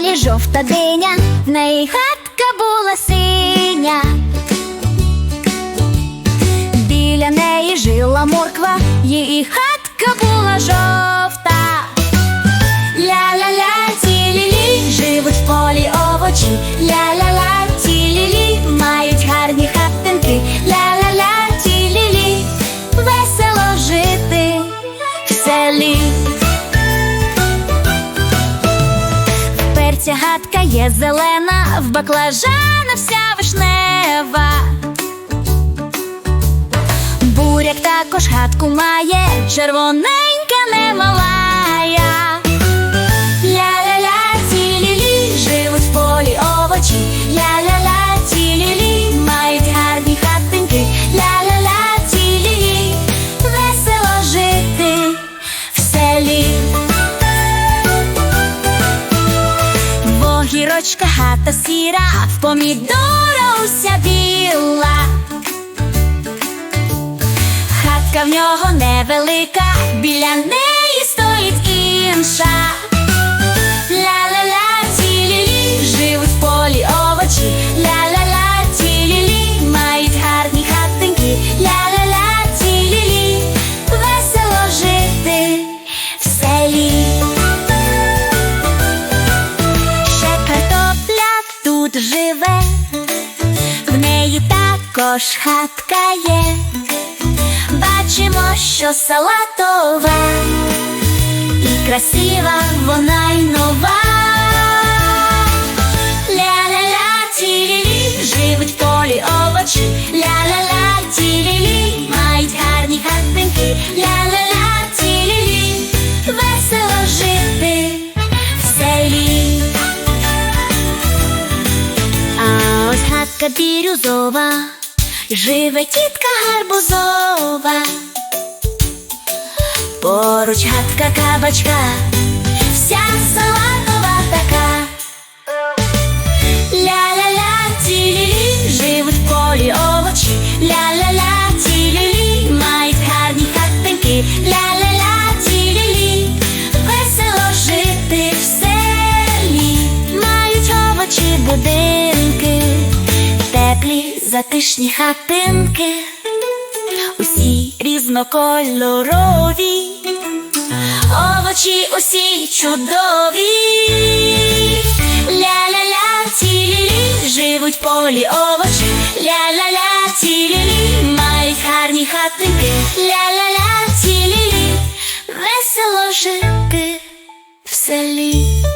полі жовта диня, в неї хатка була синя. Біля неї жила морква, її хатка була жовта. Ля-ля-ля, ті-лі-лі, живуть в полі овочі. Ля-ля-ля, ті-лі-лі, мають гарні хатинки. Ля-ля-ля, ті-лі-лі, весело жити в селі. Перця гадка є зелена, в баклажана вся вишнева. Буряк також гадку має, червоненька немалая. Огірочка хата сіра, в помідора уся біла. Хатка в нього невелика, біля неї стоїть інша. Також хатка є. Бачимо, що салатова і красива вона й нова. Ля-ля-ля, живуть полі овочі. Ля-ля-ля, мають гарні хатинки. Ля-ля-ля, весело жити в селі. А ось хатка бірюзова, живе тітка гарбузова. Поруч гадка кабачка, вся затишні хатинки, усі різнокольорові, овочі усі чудові. Ля-ля-ля, ті-лі-лі, живуть полі овочі. Ля-ля-ля, ті-лі-лі, мають гарні хатинки. Ля-ля-ля, ті-лі-лі, весело жити в селі.